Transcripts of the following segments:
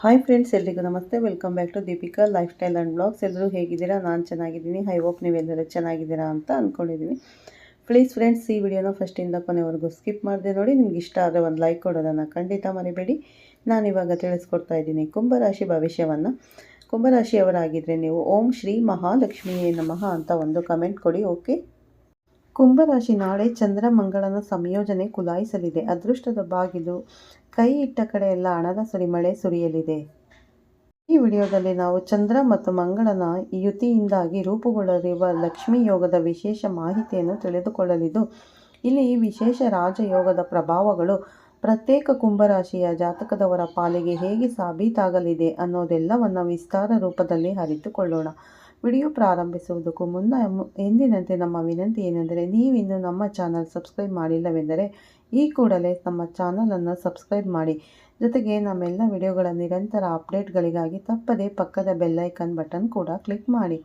Hi friends ಎಲ್ರಿಗೂ ನಮಸ್ತೆ. Welcome back to Deepika lifestyle and blogs ಎಲ್ಲರೂ ಹೇಗಿದ್ದೀರಾ? ನಾನು ಚೆನ್ನಾಗಿದ್ದೀನಿ. ಹೈ ಹೋಪ್ ನೀವೆಲ್ಲರೂ ಚೆನ್ನಾಗಿದ್ದೀರಾ ಅಂತ ಅಂದ್ಕೊಂಡಿದ್ದೀನಿ ಪ್ಲೀಸ್ ಫ್ರೆಂಡ್ಸ್ ಈ ವಿಡಿಯೋನ ಫಸ್ಟಿಂದ ಕೊನೆವರೆಗೂ ಸ್ಕಿಪ್ ಮಾಡಿದೆ ನೋಡಿ. ನಿಮ್ಗೆ ಇಷ್ಟ ಆದರೆ ಒಂದು ಲೈಕ್ ಕೊಡೋದನ್ನು ಖಂಡಿತ ಮರಿಬೇಡಿ. ನಾನು ಇವಾಗ ತಿಳಿಸ್ಕೊಡ್ತಾ ಇದ್ದೀನಿ ಕುಂಭರಾಶಿ ಭವಿಷ್ಯವನ್ನು. ಕುಂಭರಾಶಿಯವರಾಗಿದ್ದರೆ ನೀವು ಓಂ ಶ್ರೀ ಮಹಾಲಕ್ಷ್ಮಿಯೇ ನಮಃ ಅಂತ ಒಂದು ಕಮೆಂಟ್ ಕೊಡಿ ಓಕೆ ಕುಂಭರಾಶಿ ನಾಳೆ ಚಂದ್ರ ಮಂಗಳನ ಸಂಯೋಜನೆ ಕುಲಾಯಿಸಲಿದೆ. ಅದೃಷ್ಟದ ಬಾಗಿಲು, ಕೈ ಇಟ್ಟ ಕಡೆ ಎಲ್ಲ ಹಣದ ಸುರಿಮಳೆ ಸುರಿಯಲಿದೆ. ಈ ವಿಡಿಯೋದಲ್ಲಿ ನಾವು ಚಂದ್ರ ಮತ್ತು ಮಂಗಳನ ಯುತಿಯಿಂದಾಗಿ ರೂಪುಗೊಳ್ಳಲಿರುವ ಲಕ್ಷ್ಮೀ ಯೋಗದ ವಿಶೇಷ ಮಾಹಿತಿಯನ್ನು ತಿಳಿದುಕೊಳ್ಳಲಿದ್ದು, ಇಲ್ಲಿ ಈ ವಿಶೇಷ ರಾಜಯೋಗದ ಪ್ರಭಾವಗಳು ಪ್ರತ್ಯೇಕ ಕುಂಭರಾಶಿಯ ಜಾತಕದವರ ಪಾಲಿಗೆ ಹೇಗೆ ಸಾಬೀತಾಗಲಿದೆ ಅನ್ನೋದೆಲ್ಲವನ್ನು ವಿಸ್ತಾರ ರೂಪದಲ್ಲಿ ಅರಿತುಕೊಳ್ಳೋಣ. ವಿಡಿಯೋ ಪ್ರಾರಂಭಿಸುವುದಕ್ಕೂ ಮುನ್ನ ಎಂದಿನಂತೆ ನಮ್ಮ ವಿನಂತಿ ಏನೆಂದರೆ ನೀವಿನ್ನೂ ನಮ್ಮ ಚಾನಲ್ ಸಬ್ಸ್ಕ್ರೈಬ್ ಮಾಡಿಲ್ಲವೆಂದರೆ ಈ ಕೂಡಲೇ ನಮ್ಮ ಚಾನಲನ್ನು ಸಬ್ಸ್ಕ್ರೈಬ್ ಮಾಡಿ. ಜೊತೆಗೆ ನಮ್ಮೆಲ್ಲ ವಿಡಿಯೋಗಳ ನಿರಂತರ ಅಪ್ಡೇಟ್ಗಳಿಗಾಗಿ ತಪ್ಪದೇ ಪಕ್ಕದ ಬೆಲ್ಲೈಕನ್ ಬಟನ್ ಕೂಡ ಕ್ಲಿಕ್ ಮಾಡಿ.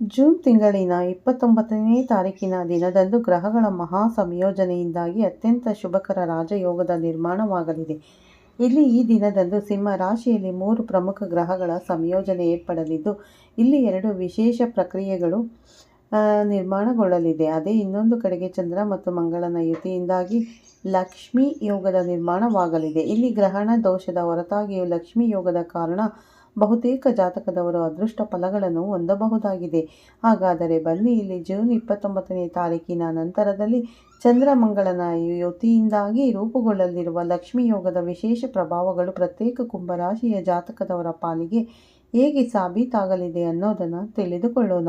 ಜೂನ್ ತಿಂಗಳಿನ ಇಪ್ಪತ್ತೊಂಬತ್ತನೇ ತಾರೀಕಿನ ದಿನದಂದು ಗ್ರಹಗಳ ಮಹಾ ಸಂಯೋಜನೆಯಿಂದಾಗಿ ಅತ್ಯಂತ ಶುಭಕರ ರಾಜಯೋಗದ ನಿರ್ಮಾಣವಾಗಲಿದೆ. ಇಲ್ಲಿ ಈ ದಿನದಂದು ಸಿಂಹ ರಾಶಿಯಲ್ಲಿ ಮೂರು ಪ್ರಮುಖ ಗ್ರಹಗಳ ಸಂಯೋಜನೆ ಏರ್ಪಡಲಿದ್ದು, ಇಲ್ಲಿ ಎರಡು ವಿಶೇಷ ಪ್ರಕ್ರಿಯೆಗಳು ನಿರ್ಮಾಣಗೊಳ್ಳಲಿದೆ. ಅದೇ ಇನ್ನೊಂದು ಕಡೆಗೆ ಚಂದ್ರ ಮತ್ತು ಮಂಗಳನ ಯುತಿಯಿಂದಾಗಿ ಲಕ್ಷ್ಮೀ ಯೋಗದ ನಿರ್ಮಾಣವಾಗಲಿದೆ. ಇಲ್ಲಿ ಗ್ರಹಣ ದೋಷದ ಹೊರತಾಗಿಯೂ ಲಕ್ಷ್ಮೀ ಯೋಗದ ಕಾರಣ ಬಹುತೇಕ ಜಾತಕದವರು ಅದೃಷ್ಟ ಫಲಗಳನ್ನು ಹೊಂದಬಹುದಾಗಿದೆ. ಹಾಗಾದರೆ ಬನ್ನಿ, ಇಲ್ಲಿ ಜೂನ್ ಇಪ್ಪತ್ತೊಂಬತ್ತನೇ ತಾರೀಕಿನ ನಂತರದಲ್ಲಿ ಚಂದ್ರಮಂಗಳನ ಯುತಿಯಿಂದಾಗಿ ರೂಪುಗೊಳ್ಳಲಿರುವ ಲಕ್ಷ್ಮಿ ಯೋಗದ ವಿಶೇಷ ಪ್ರಭಾವಗಳು ಪ್ರತ್ಯೇಕ ಕುಂಭರಾಶಿಯ ಜಾತಕದವರ ಪಾಲಿಗೆ ಹೇಗೆ ಸಾಬೀತಾಗಲಿದೆ ಅನ್ನೋದನ್ನು ತಿಳಿದುಕೊಳ್ಳೋಣ.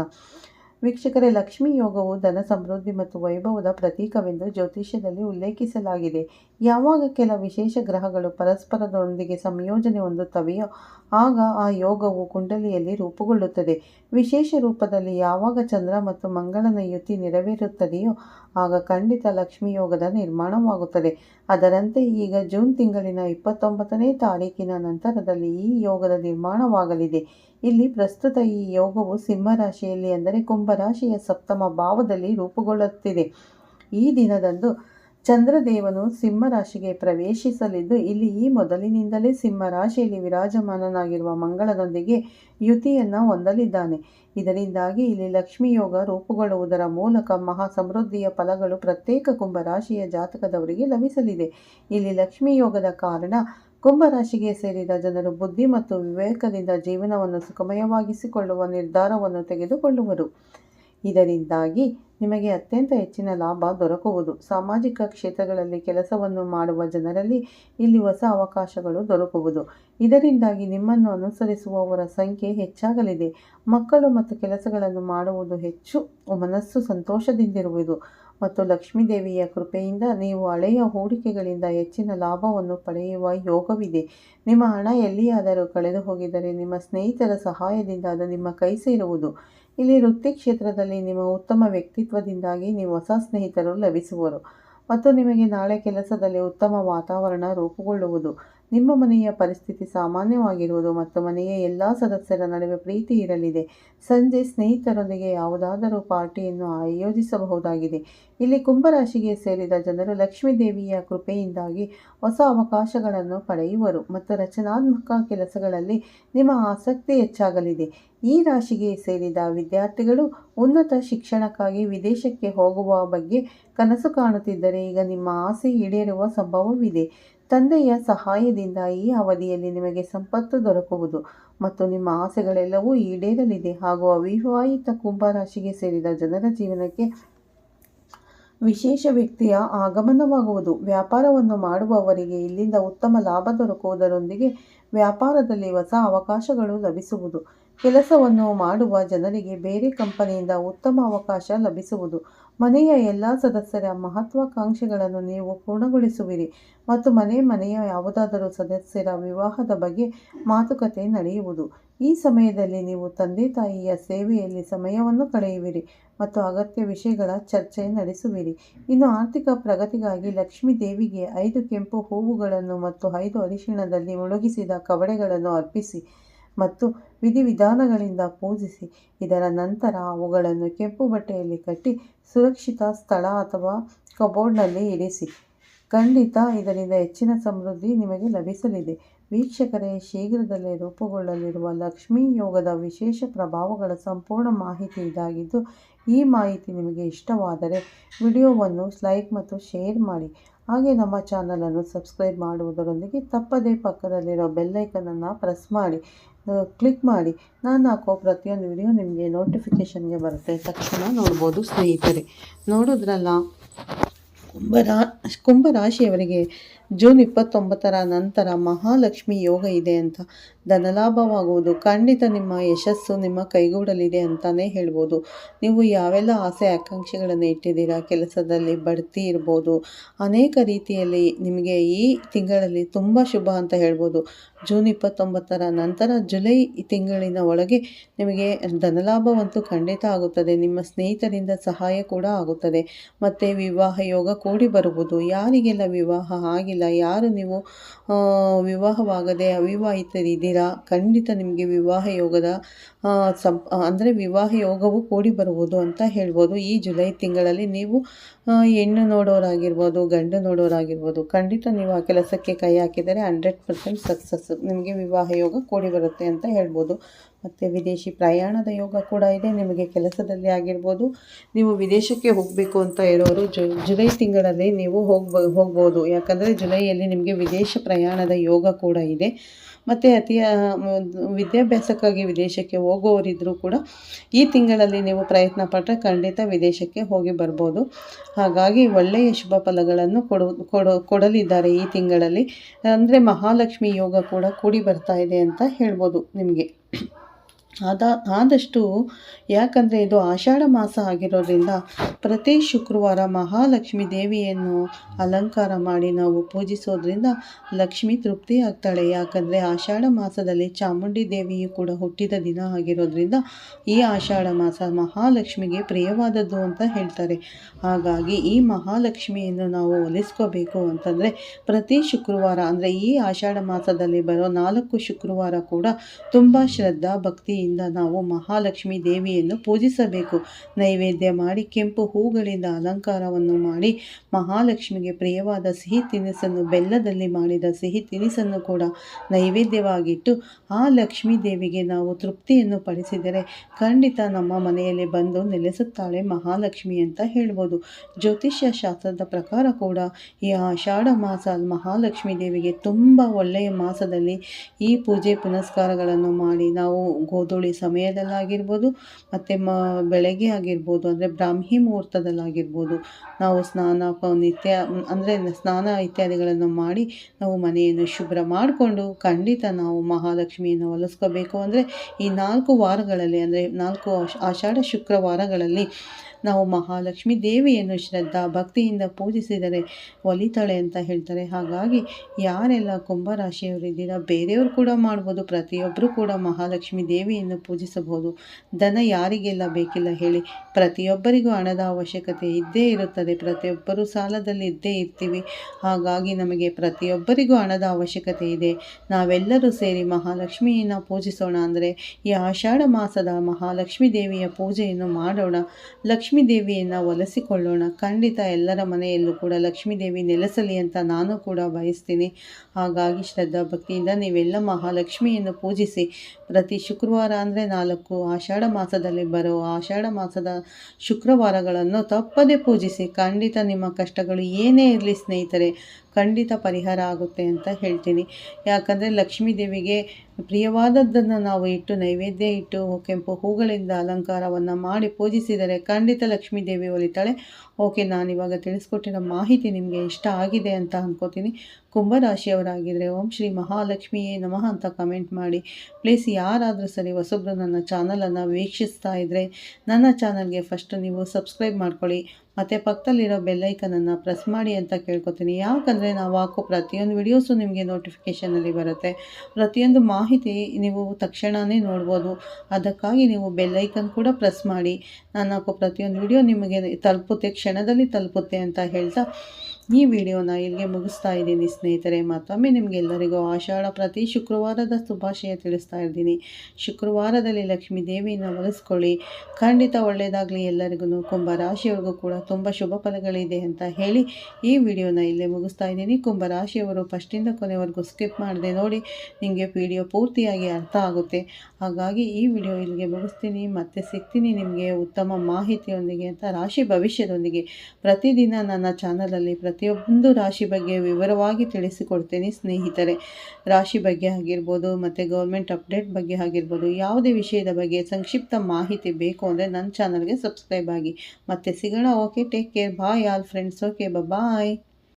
ವೀಕ್ಷಕರೇ, ಲಕ್ಷ್ಮೀ ಯೋಗವು ಧನ ಸಮೃದ್ಧಿ ಮತ್ತು ವೈಭವದ ಪ್ರತೀಕವೆಂದು ಜ್ಯೋತಿಷ್ಯದಲ್ಲಿ ಉಲ್ಲೇಖಿಸಲಾಗಿದೆ. ಯಾವಾಗ ಕೆಲ ವಿಶೇಷ ಗ್ರಹಗಳು ಪರಸ್ಪರದೊಂದಿಗೆ ಸಂಯೋಜನೆ ಹೊಂದುತ್ತವೆಯೋ, ಆಗ ಆ ಯೋಗವು ಕುಂಡಲಿಯಲ್ಲಿ ರೂಪುಗೊಳ್ಳುತ್ತದೆ. ವಿಶೇಷ ರೂಪದಲ್ಲಿ ಯಾವಾಗ ಚಂದ್ರ ಮತ್ತು ಮಂಗಳನ ಯುತಿ ನೆರವೇರುತ್ತದೆಯೋ, ಆಗ ಖಂಡಿತ ಲಕ್ಷ್ಮೀ ಯೋಗದ ನಿರ್ಮಾಣವಾಗುತ್ತದೆ. ಅದರಂತೆ ಈಗ ಜೂನ್ ತಿಂಗಳಿನ ಇಪ್ಪತ್ತೊಂಬತ್ತನೇ ತಾರೀಕಿನ ನಂತರದಲ್ಲಿ ಈ ಯೋಗದ ನಿರ್ಮಾಣವಾಗಲಿದೆ. ಇಲ್ಲಿ ಪ್ರಸ್ತುತ ಈ ಯೋಗವು ಸಿಂಹರಾಶಿಯಲ್ಲಿ ಅಂದರೆ ಕುಂಭರಾಶಿಯ ಸಪ್ತಮ ಭಾವದಲ್ಲಿ ರೂಪುಗೊಳ್ಳುತ್ತಿದೆ. ಈ ದಿನದಂದು ಚಂದ್ರದೇವನು ಸಿಂಹರಾಶಿಗೆ ಪ್ರವೇಶಿಸಲಿದ್ದು, ಇಲ್ಲಿ ಈ ಮೊದಲಿನಿಂದಲೇ ಸಿಂಹರಾಶಿಯಲ್ಲಿ ವಿರಾಜಮಾನನಾಗಿರುವ ಮಂಗಳದೊಂದಿಗೆ ಯುತಿಯನ್ನು ಹೊಂದಲಿದ್ದಾನೆ. ಇದರಿಂದಾಗಿ ಇಲ್ಲಿ ಲಕ್ಷ್ಮೀ ಯೋಗ ರೂಪುಗೊಳ್ಳುವುದರ ಮೂಲಕ ಮಹಾ ಸಮೃದ್ಧಿಯ ಫಲಗಳು ಪ್ರತ್ಯೇಕ ಕುಂಭರಾಶಿಯ ಜಾತಕದವರಿಗೆ ಲಭಿಸಲಿದೆ. ಇಲ್ಲಿ ಲಕ್ಷ್ಮೀ ಯೋಗದ ಕಾರಣ ಕುಂಭರಾಶಿಗೆ ಸೇರಿದ ಜನರು ಬುದ್ಧಿ ಮತ್ತು ವಿವೇಕದಿಂದ ಜೀವನವನ್ನು ಸುಖಮಯವಾಗಿಸಿಕೊಳ್ಳುವ ನಿರ್ಧಾರವನ್ನು ತೆಗೆದುಕೊಳ್ಳುವರು. ಇದರಿಂದಾಗಿ ನಿಮಗೆ ಅತ್ಯಂತ ಹೆಚ್ಚಿನ ಲಾಭ ದೊರಕುವುದು. ಸಾಮಾಜಿಕ ಕ್ಷೇತ್ರಗಳಲ್ಲಿ ಕೆಲಸವನ್ನು ಮಾಡುವ ಜನರಲ್ಲಿ ಇಲ್ಲಿ ಹೊಸ ಅವಕಾಶಗಳು ದೊರಕುವುದು. ಇದರಿಂದಾಗಿ ನಿಮ್ಮನ್ನು ಅನುಸರಿಸುವವರ ಸಂಖ್ಯೆ ಹೆಚ್ಚಾಗಲಿದೆ. ಮಕ್ಕಳು ಮತ್ತು ಕೆಲಸಗಳನ್ನು ಮಾಡುವುದು ಹೆಚ್ಚು ಮನಸ್ಸು ಸಂತೋಷದಿಂದಿರುವುದು. ಮತ್ತು ಲಕ್ಷ್ಮೀದೇವಿಯ ಕೃಪೆಯಿಂದ ನೀವು ಹಳೆಯ ಹೂಡಿಕೆಗಳಿಂದ ಹೆಚ್ಚಿನ ಲಾಭವನ್ನು ಪಡೆಯುವ ಯೋಗವಿದೆ. ನಿಮ್ಮ ಹಣ ಎಲ್ಲಿಯಾದರೂ ಕಳೆದು ಹೋಗಿದರೆ ನಿಮ್ಮ ಸ್ನೇಹಿತರ ಸಹಾಯದಿಂದ ಅದು ನಿಮ್ಮ ಕೈ ಸೇರುವುದು. ಇಲ್ಲಿ ವೃತ್ತಿ ಕ್ಷೇತ್ರದಲ್ಲಿ ನಿಮ್ಮ ಉತ್ತಮ ವ್ಯಕ್ತಿತ್ವದಿಂದಾಗಿ ನೀವು ಹೊಸ ಸ್ನೇಹಿತರು ಲಭಿಸುವರು ಮತ್ತು ನಿಮಗೆ ನಾಳೆ ಕೆಲಸದಲ್ಲಿ ಉತ್ತಮ ವಾತಾವರಣ ರೂಪುಗೊಳ್ಳುವುದು. ನಿಮ್ಮ ಮನೆಯ ಪರಿಸ್ಥಿತಿ ಸಾಮಾನ್ಯವಾಗಿರುವುದು ಮತ್ತು ಮನೆಯ ಎಲ್ಲ ಸದಸ್ಯರ ನಡುವೆ ಪ್ರೀತಿ ಇರಲಿದೆ. ಸಂಜೆ ಸ್ನೇಹಿತರೊಂದಿಗೆ ಯಾವುದಾದರೂ ಪಾರ್ಟಿಯನ್ನು ಆಯೋಜಿಸಬಹುದಾಗಿದೆ. ಇಲ್ಲಿ ಕುಂಭರಾಶಿಗೆ ಸೇರಿದ ಜನರು ಲಕ್ಷ್ಮೀ ದೇವಿಯ ಕೃಪೆಯಿಂದಾಗಿ ಹೊಸ ಅವಕಾಶಗಳನ್ನು ಪಡೆಯುವರು ಮತ್ತು ರಚನಾತ್ಮಕ ಕೆಲಸಗಳಲ್ಲಿ ನಿಮ್ಮ ಆಸಕ್ತಿ ಹೆಚ್ಚಾಗಲಿದೆ. ಈ ರಾಶಿಗೆ ಸೇರಿದ ವಿದ್ಯಾರ್ಥಿಗಳು ಉನ್ನತ ಶಿಕ್ಷಣಕ್ಕಾಗಿ ವಿದೇಶಕ್ಕೆ ಹೋಗುವ ಬಗ್ಗೆ ಕನಸು ಕಾಣುತ್ತಿದ್ದರೆ ಈಗ ನಿಮ್ಮ ಆಸೆ ಈಡೇರುವ ಸಂಭವವಿದೆ. ತಂದೆಯ ಸಹಾಯದಿಂದ ಈ ಅವಧಿಯಲ್ಲಿ ನಿಮಗೆ ಸಂಪತ್ತು ದೊರಕುವುದು ಮತ್ತು ನಿಮ್ಮ ಆಸೆಗಳೆಲ್ಲವೂ ಈಡೇರಲಿದೆ ಹಾಗೂ ಅವಿವಾಹಿತ ಕುಂಭರಾಶಿಗೆ ಸೇರಿದ ಜನರ ಜೀವನಕ್ಕೆ ವಿಶೇಷ ವ್ಯಕ್ತಿಯ ಆಗಮನವಾಗುವುದು. ವ್ಯಾಪಾರವನ್ನು ಮಾಡುವವರಿಗೆ ಇಲ್ಲಿಂದ ಉತ್ತಮ ಲಾಭ ದೊರಕುವುದರೊಂದಿಗೆ ವ್ಯಾಪಾರದಲ್ಲಿ ಹೊಸ ಅವಕಾಶಗಳು ಲಭಿಸುವುದು. ಕೆಲಸವನ್ನು ಮಾಡುವ ಜನರಿಗೆ ಬೇರೆ ಕಂಪನಿಯಿಂದ ಉತ್ತಮ ಅವಕಾಶ ಲಭಿಸುವುದು. ಮನೆಯ ಎಲ್ಲ ಸದಸ್ಯರ ಮಹತ್ವಾಕಾಂಕ್ಷೆಗಳನ್ನು ನೀವು ಪೂರ್ಣಗೊಳಿಸುವಿರಿ ಮತ್ತು ಮನೆ ಮನೆಯ ಯಾವುದಾದರೂ ಸದಸ್ಯರ ವಿವಾಹದ ಬಗ್ಗೆ ಮಾತುಕತೆ ನಡೆಯುವುದು. ಈ ಸಮಯದಲ್ಲಿ ನೀವು ತಂದೆ ತಾಯಿಯ ಸೇವೆಯಲ್ಲಿ ಸಮಯವನ್ನು ಕಳೆಯುವಿರಿ ಮತ್ತು ಅಗತ್ಯ ವಿಷಯಗಳ ಚರ್ಚೆ ನಡೆಸುವಿರಿ. ಇನ್ನು ಆರ್ಥಿಕ ಪ್ರಗತಿಗಾಗಿ ಲಕ್ಷ್ಮೀ ದೇವಿಗೆ ಐದು ಕೆಂಪು ಹೂವುಗಳನ್ನು ಮತ್ತು ಐದು ಅರಿಶಿಣದಲ್ಲಿ ಮುಳುಗಿಸಿದ ಕವಡೆಗಳನ್ನು ಅರ್ಪಿಸಿ. ಮತ್ತು ವಿಧಿವಿಧಾನಗಳಿಂದ ಪೂಜಿಸಿ, ಇದರ ನಂತರ ಅವುಗಳನ್ನು ಕೆಂಪು ಬಟ್ಟೆಯಲ್ಲಿ ಕಟ್ಟಿ ಸುರಕ್ಷಿತ ಸ್ಥಳ ಅಥವಾ ಕಬೋರ್ಡ್ನಲ್ಲಿ ಇರಿಸಿ. ಖಂಡಿತ ಇದರಿಂದ ಹೆಚ್ಚಿನ ಸಮೃದ್ಧಿ ನಿಮಗೆ ಲಭಿಸಲಿದೆ. ವೀಕ್ಷಕರೇ, ಶೀಘ್ರದಲ್ಲೇ ರೂಪುಗೊಳ್ಳಲಿರುವ ಲಕ್ಷ್ಮೀ ಯೋಗದ ವಿಶೇಷ ಪ್ರಭಾವಗಳ ಸಂಪೂರ್ಣ ಮಾಹಿತಿ ಇದಾಗಿದ್ದು, ಈ ಮಾಹಿತಿ ನಿಮಗೆ ಇಷ್ಟವಾದರೆ ವಿಡಿಯೋವನ್ನು ಲೈಕ್ ಮತ್ತು ಶೇರ್ ಮಾಡಿ. ಹಾಗೆ ನಮ್ಮ ಚಾನಲನ್ನು ಸಬ್ಸ್ಕ್ರೈಬ್ ಮಾಡುವುದರೊಂದಿಗೆ ತಪ್ಪದೇ ಪಕ್ಕದಲ್ಲಿರೋ ಬೆಲ್ಲೈಕನನ್ನು ಪ್ರೆಸ್ ಮಾಡಿ ಕ್ಲಿಕ್ ಮಾಡಿ. ನಾನು ಹಾಕೋ ಪ್ರತಿಯೊಂದು ವಿಡಿಯೋ ನಿಮಗೆ ನೋಟಿಫಿಕೇಷನ್ಗೆ ಬರುತ್ತೆ. ತಕ್ಷಣ ನೋಡ್ಬೋದು ಸ್ನೇಹಿತರೆ. ನೋಡಿದ್ರಲ್ಲ ಕುಂಭರಾ ಕುಂಭರಾಶಿಯವರಿಗೆ ಜೂನ್ ಇಪ್ಪತ್ತೊಂಬತ್ತರ ನಂತರ ಮಹಾಲಕ್ಷ್ಮಿ ಯೋಗ ಇದೆ ಅಂತ. ಧನಲಾಭವಾಗುವುದು ಖಂಡಿತ ನಿಮ್ಮ ಯಶಸ್ಸು ನಿಮ್ಮ ಕೈಗೂಡಲಿದೆ ಅಂತಲೇ ಹೇಳ್ಬೋದು. ನೀವು ಯಾವೆಲ್ಲ ಆಸೆ ಆಕಾಂಕ್ಷೆಗಳನ್ನು ಇಟ್ಟಿದ್ದೀರಾ? ಕೆಲಸದಲ್ಲಿ ಬಡ್ತಿ ಇರ್ಬೋದು. ಅನೇಕ ರೀತಿಯಲ್ಲಿ ನಿಮಗೆ ಈ ತಿಂಗಳಲ್ಲಿ ತುಂಬ ಶುಭ ಅಂತ ಹೇಳ್ಬೋದು. ಜೂನ್ ಇಪ್ಪತ್ತೊಂಬತ್ತರ ನಂತರ ಜುಲೈ ತಿಂಗಳಿನ ಒಳಗೆ ನಿಮಗೆ ಧನಲಾಭವಂತೂ ಖಂಡಿತ ಆಗುತ್ತದೆ. ನಿಮ್ಮ ಸ್ನೇಹಿತರಿಂದ ಸಹಾಯ ಕೂಡ ಆಗುತ್ತದೆ. ಮತ್ತು ವಿವಾಹ ಯೋಗ ಕೂಡಿ ಬರುವುದು. ಯಾರಿಗೆಲ್ಲ ವಿವಾಹ ಆಗಿಲ್ಲ ಯಾರು ನೀವು ವಿವಾಹವಾಗದೆ ಅವಿವಾಹಿತರಿದ್ದೀರಾ? ಖಂಡಿತ ನಿಮಗೆ ವಿವಾಹ ಯೋಗದ ಸಂಪ್ ಅಂದರೆ ವಿವಾಹ ಯೋಗವು ಕೂಡಿ ಬರುವುದು ಅಂತ ಹೇಳ್ಬೋದು. ಈ ಜುಲೈ ತಿಂಗಳಲ್ಲಿ ನೀವು ಹೆಣ್ಣು ನೋಡೋರಾಗಿರ್ಬೋದು, ಗಂಡು ನೋಡೋರಾಗಿರ್ಬೋದು, ಖಂಡಿತ ನೀವು ಆ ಕೆಲಸಕ್ಕೆ ಕೈ ಹಾಕಿದರೆ ಹಂಡ್ರೆಡ್ ಪರ್ಸೆಂಟ್ ಸಕ್ಸಸ್ ನಿಮಗೆ ವಿವಾಹ ಯೋಗ ಕೂಡಿ ಬರುತ್ತೆ ಅಂತ ಹೇಳ್ಬೋದು. ಮತ್ತು ವಿದೇಶಿ ಪ್ರಯಾಣದ ಯೋಗ ಕೂಡ ಇದೆ. ನಿಮಗೆ ಕೆಲಸದಲ್ಲಿ ಆಗಿರ್ಬೋದು. ನೀವು ವಿದೇಶಕ್ಕೆ ಹೋಗಬೇಕು ಅಂತ ಇರೋರು ಜುಲೈ ತಿಂಗಳಲ್ಲಿ ನೀವು ಹೋಗ್ಬ, ಹೋಗ್ಬೋದು. ಯಾಕಂದರೆ ಜುಲೈಯಲ್ಲಿ ನಿಮಗೆ ವಿದೇಶ ಪ್ರಯಾಣದ ಯೋಗ ಕೂಡ ಇದೆ. ಮತ್ತು ಅತಿಯ ವಿದ್ಯಾಭ್ಯಾಸಕ್ಕಾಗಿ ವಿದೇಶಕ್ಕೆ ಹೋಗುವವರಿದ್ದರೂ ಕೂಡ ಈ ತಿಂಗಳಲ್ಲಿ ನೀವು ಪ್ರಯತ್ನ ಪಟ್ಟರೆ ಖಂಡಿತ ವಿದೇಶಕ್ಕೆ ಹೋಗಿ ಬರ್ಬೋದು. ಹಾಗಾಗಿ ಒಳ್ಳೆಯ ಶುಭ ಫಲಗಳನ್ನು ಕೊಡು, ಕೊಡಲಿದ್ದಾರೆ ಈ ತಿಂಗಳಲ್ಲಿ. ಅಂದರೆ ಮಹಾಲಕ್ಷ್ಮಿ ಯೋಗ ಕೂಡ ಕೂಡಿ ಬರ್ತಾ ಇದೆ ಅಂತ ಹೇಳ್ಬೋದು ನಿಮಗೆ. ಆದ, ಆದಷ್ಟು ಯಾಕಂದರೆ ಇದು ಆಷಾಢ ಮಾಸ ಆಗಿರೋದ್ರಿಂದ ಪ್ರತಿ ಶುಕ್ರವಾರ ಮಹಾಲಕ್ಷ್ಮಿ ದೇವಿಯನ್ನು ಅಲಂಕಾರ ಮಾಡಿ ನಾವು ಪೂಜಿಸೋದ್ರಿಂದ ಲಕ್ಷ್ಮಿ ತೃಪ್ತಿ ಆಗ್ತಾಳೆ. ಯಾಕಂದರೆ ಆಷಾಢ ಮಾಸದಲ್ಲಿ ಚಾಮುಂಡಿ ದೇವಿಯು ಕೂಡ ಹುಟ್ಟಿದ ದಿನ ಆಗಿರೋದ್ರಿಂದ ಈ ಆಷಾಢ ಮಾಸ ಮಹಾಲಕ್ಷ್ಮಿಗೆ ಪ್ರಿಯವಾದದ್ದು ಅಂತ ಹೇಳ್ತಾರೆ. ಹಾಗಾಗಿ ಈ ಮಹಾಲಕ್ಷ್ಮಿಯನ್ನು ನಾವು ಒಲಿಸ್ಕೋಬೇಕು ಅಂತಂದರೆ ಪ್ರತಿ ಶುಕ್ರವಾರ, ಅಂದರೆ ಈ ಆಷಾಢ ಮಾಸದಲ್ಲಿ ಬರೋ ನಾಲ್ಕು ಶುಕ್ರವಾರ ಕೂಡ ತುಂಬ ಶ್ರದ್ಧಾ ಭಕ್ತಿ ನಾವು ಮಹಾಲಕ್ಷ್ಮಿ ದೇವಿಯನ್ನು ಪೂಜಿಸಬೇಕು. ನೈವೇದ್ಯ ಮಾಡಿ, ಕೆಂಪು ಹೂಗಳಿಂದ ಅಲಂಕಾರವನ್ನು ಮಾಡಿ, ಮಹಾಲಕ್ಷ್ಮಿಗೆ ಪ್ರಿಯವಾದ ಸಿಹಿ ತಿನಿಸನ್ನು, ಬೆಲ್ಲದಲ್ಲಿ ಮಾಡಿದ ಸಿಹಿ ತಿನಿಸನ್ನು ಕೂಡ ನೈವೇದ್ಯವಾಗಿಟ್ಟು, ಆ ಲಕ್ಷ್ಮೀ ದೇವಿಗೆ ನಾವು ತೃಪ್ತಿಯನ್ನು ಪಡಿಸಿದರೆ ಖಂಡಿತ ನಮ್ಮ ಮನೆಯಲ್ಲಿ ಬಂದು ನೆಲೆಸುತ್ತಾಳೆ ಮಹಾಲಕ್ಷ್ಮಿ ಅಂತ ಹೇಳ್ಬೋದು. ಜ್ಯೋತಿಷ್ಯ ಶಾಸ್ತ್ರದ ಪ್ರಕಾರ ಕೂಡ ಈ ಆಷಾಢ ಮಾಸ ಮಹಾಲಕ್ಷ್ಮಿ ದೇವಿಗೆ ತುಂಬ ಒಳ್ಳೆಯ ಮಾಸದಲ್ಲಿ ಈ ಪೂಜೆ ಪುನಸ್ಕಾರಗಳನ್ನು ಮಾಡಿ ನಾವು ಗೋಧು ಹುಳಿ ಸಮಯದಲ್ಲಾಗಿರ್ಬೋದು, ಮತ್ತು ಮ, ಬೆಳಗ್ಗೆ ಆಗಿರ್ಬೋದು, ಅಂದರೆ ಬ್ರಾಹ್ಮಿ ಮುಹೂರ್ತದಲ್ಲಾಗಿರ್ಬೋದು, ನಾವು ಸ್ನಾನ ನಿತ್ಯ, ಅಂದರೆ ಸ್ನಾನ ಇತ್ಯಾದಿಗಳನ್ನು ಮಾಡಿ ನಾವು ಮನೆಯನ್ನು ಶುಭ್ರ ಮಾಡಿಕೊಂಡು ಖಂಡಿತ ನಾವು ಮಹಾಲಕ್ಷ್ಮಿಯನ್ನು ಒಲಿಸ್ಕೋಬೇಕು ಅಂದರೆ ಈ ನಾಲ್ಕು ವಾರಗಳಲ್ಲಿ, ಅಂದರೆ ನಾಲ್ಕು ಆಷಾಢ ಶುಕ್ರವಾರಗಳಲ್ಲಿ ನಾವು ಮಹಾಲಕ್ಷ್ಮಿ ದೇವಿಯನ್ನು ಶ್ರದ್ಧಾ ಭಕ್ತಿಯಿಂದ ಪೂಜಿಸಿದರೆ ಒಲಿತಾಳೆ ಅಂತ ಹೇಳ್ತಾರೆ. ಹಾಗಾಗಿ ಯಾರೆಲ್ಲ ಕುಂಭರಾಶಿಯವರಿದ್ದೀರಾ, ಬೇರೆಯವರು ಕೂಡ ಮಾಡ್ಬೋದು ಪ್ರತಿಯೊಬ್ಬರು ಕೂಡ ಮಹಾಲಕ್ಷ್ಮಿ ದೇವಿಯನ್ನು ಪೂಜಿಸಬಹುದು. ದನ ಯಾರಿಗೆಲ್ಲ ಬೇಕಿಲ್ಲ ಹೇಳಿ. ಪ್ರತಿಯೊಬ್ಬರಿಗೂ ಹಣದ ಅವಶ್ಯಕತೆ ಇದ್ದೇ ಇರುತ್ತದೆ. ಪ್ರತಿಯೊಬ್ಬರು ಸಾಲದಲ್ಲಿ ಇದ್ದೇ ಇರ್ತೀವಿ. ಹಾಗಾಗಿ ನಮಗೆ ಪ್ರತಿಯೊಬ್ಬರಿಗೂ ಹಣದ ಅವಶ್ಯಕತೆ ಇದೆ. ನಾವೆಲ್ಲರೂ ಸೇರಿ ಮಹಾಲಕ್ಷ್ಮಿಯನ್ನು ಪೂಜಿಸೋಣ ಅಂದರೆ ಈ ಆಷಾಢ ಮಾಸದ ಮಹಾಲಕ್ಷ್ಮಿ ದೇವಿಯ ಪೂಜೆಯನ್ನು ಮಾಡೋಣ. ಲಕ್ಷ್ಮೀ ಲಕ್ಷ್ಮೀ ದೇವಿಯನ್ನು ಒಲಿಸಿಕೊಳ್ಳೋಣ. ಖಂಡಿತ ಎಲ್ಲರ ಮನೆಯಲ್ಲೂ ಕೂಡ ಲಕ್ಷ್ಮೀ ದೇವಿ ನೆಲೆಸಲಿ ಅಂತ ನಾನು ಕೂಡ ಬಯಸ್ತೀನಿ. ಹಾಗಾಗಿ ಶ್ರದ್ಧಾ ಭಕ್ತಿಯಿಂದ ನೀವೆಲ್ಲ ಮಹಾಲಕ್ಷ್ಮಿಯನ್ನು ಪೂಜಿಸಿ, ಪ್ರತಿ ಶುಕ್ರವಾರ ಅಂದರೆ ನಾಲ್ಕು, ಆಷಾಢ ಮಾಸದಲ್ಲಿ ಬರೋ ಆಷಾಢ ಮಾಸದ ಶುಕ್ರವಾರಗಳನ್ನು ತಪ್ಪದೇ ಪೂಜಿಸಿ, ಖಂಡಿತ ನಿಮ್ಮ ಕಷ್ಟಗಳು ಏನೇ ಇರಲಿ ಸ್ನೇಹಿತರೆ ಖಂಡಿತ ಪರಿಹಾರ ಆಗುತ್ತೆ ಅಂತ ಹೇಳ್ತೀನಿ. ಯಾಕಂದರೆ ಲಕ್ಷ್ಮೀ ದೇವಿಗೆ ಪ್ರಿಯವಾದದ್ದನ್ನು ನಾವು ಇಟ್ಟು, ನೈವೇದ್ಯ ಇಟ್ಟು, ಕೆಂಪು ಹೂಗಳಿಂದ ಅಲಂಕಾರವನ್ನು ಮಾಡಿ ಪೂಜಿಸಿದರೆ ಖಂಡಿತ ಲಕ್ಷ್ಮೀ ದೇವಿ ಒಲಿತಾಳೆ. ಓಕೆ, ನಾನಿವಾಗ ತಿಳಿಸ್ಕೊಟ್ಟಿರೋ ಮಾಹಿತಿ ನಿಮಗೆ ಇಷ್ಟ ಆಗಿದೆ ಅಂತ ಅಂದ್ಕೋತೀನಿ ಕುಂಭರಾಶಿಯವರಾಗಿದ್ದರೆ ಓಂ ಶ್ರೀ ಮಹಾಲಕ್ಷ್ಮಿಯೇ ನಮಃ ಅಂತ ಕಮೆಂಟ್ ಮಾಡಿ. ಪ್ಲೀಸ್ ಯಾರಾದರೂ ಸರಿ ಹೊಸಬ್ರು ನನ್ನ ಚಾನಲನ್ನು ವೀಕ್ಷಿಸ್ತಾ ಇದ್ದರೆ ನನ್ನ ಚಾನಲ್ಗೆ ಫಸ್ಟ್ ನೀವು ಸಬ್ಸ್ಕ್ರೈಬ್ ಮಾಡ್ಕೊಳ್ಳಿ. ಮತ್ತು ಪಕ್ಕದಲ್ಲಿರೋ ಬೆಲ್ಲೈಕನನ್ನು ಪ್ರೆಸ್ ಮಾಡಿ ಅಂತ ಕೇಳ್ಕೊತೀನಿ. ಯಾಕಂದರೆ ನಾವು ಹಾಕೋ ಪ್ರತಿಯೊಂದು ವಿಡಿಯೋಸು ನಿಮಗೆ ನೋಟಿಫಿಕೇಷನಲ್ಲಿ ಬರುತ್ತೆ. ಪ್ರತಿಯೊಂದು ಮಾಹಿತಿ ನೀವು ತಕ್ಷಣವೇ ನೋಡ್ಬೋದು. ಅದಕ್ಕಾಗಿ ನೀವು ಬೆಲ್ಲೈಕನ್ ಕೂಡ ಪ್ರೆಸ್ ಮಾಡಿ. ನಾನು ಹಾಕೋ ಪ್ರತಿಯೊಂದು ವಿಡಿಯೋ ನಿಮಗೆ ತಲುಪುತ್ತೆ, ಕ್ಷಣದಲ್ಲಿ ತಲುಪುತ್ತೆ ಅಂತ ಹೇಳ್ತಾ ಈ ವಿಡಿಯೋನ ಇಲ್ಲಿಗೆ ಮುಗಿಸ್ತಾ ಇದ್ದೀನಿ ಸ್ನೇಹಿತರೆ. ಮತ್ತೊಮ್ಮೆ ನಿಮಗೆಲ್ಲರಿಗೂ ಆಷಾಢ ಪ್ರತಿ ಶುಕ್ರವಾರದ ಶುಭಾಶಯ ತಿಳಿಸ್ತಾ ಇದ್ದೀನಿ ಶುಕ್ರವಾರದಲ್ಲಿ ಲಕ್ಷ್ಮೀ ದೇವಿಯನ್ನು ಒಲಿಸ್ಕೊಳ್ಳಿ ಖಂಡಿತ ಒಳ್ಳೆಯದಾಗಲಿ ಎಲ್ಲರಿಗೂ. ಕುಂಭ ರಾಶಿಯವರಿಗೂ ಕೂಡ ತುಂಬ ಶುಭ ಫಲಗಳಿದೆ ಅಂತ ಹೇಳಿ ಈ ವಿಡಿಯೋನ ಇಲ್ಲೇ ಮುಗಿಸ್ತಾ ಇದ್ದೀನಿ. ಕುಂಭ ರಾಶಿಯವರು ಫಸ್ಟಿಂದ ಕೊನೆವರೆಗೂ ಸ್ಕಿಪ್ ಮಾಡಿದೆ ನೋಡಿ, ನಿಮಗೆ ವಿಡಿಯೋ ಪೂರ್ತಿಯಾಗಿ ಅರ್ಥ ಆಗುತ್ತೆ. ಹಾಗಾಗಿ ಈ ವಿಡಿಯೋ ಇಲ್ಲಿಗೆ ಮುಗಿಸ್ತೀನಿ. ಮತ್ತೆ ಸಿಗ್ತೀನಿ ನಿಮಗೆ ಉತ್ತಮ ಮಾಹಿತಿಯೊಂದಿಗೆ ಅಂತ ರಾಶಿ ಭವಿಷ್ಯದೊಂದಿಗೆ. ಪ್ರತಿದಿನ ನನ್ನ ಚಾನಲಲ್ಲಿ ಪ್ರತಿಯೊಂದು ರಾಶಿ ಬಗ್ಗೆ ವಿವರವಾಗಿ ತಿಳಿಸಿಕೊಡ್ತೇನೆ ಸ್ನೇಹಿತರೆ. ರಾಶಿ ಬಗ್ಗೆ ಆಗಿರ್ಬೋದು, ಮತ್ತು ಗೌರ್ಮೆಂಟ್ ಅಪ್ಡೇಟ್ ಬಗ್ಗೆ ಆಗಿರ್ಬೋದು, ಯಾವುದೇ ವಿಷಯದ ಬಗ್ಗೆ ಸಂಕ್ಷಿಪ್ತ ಮಾಹಿತಿ ಬೇಕು ಅಂದರೆ ನನ್ನ ಚಾನಲ್ಗೆ ಸಬ್ಸ್ಕ್ರೈಬ್ ಆಗಿ. ಮತ್ತೆ ಸಿಗೋಣ. Okay take care bye all friends okay bye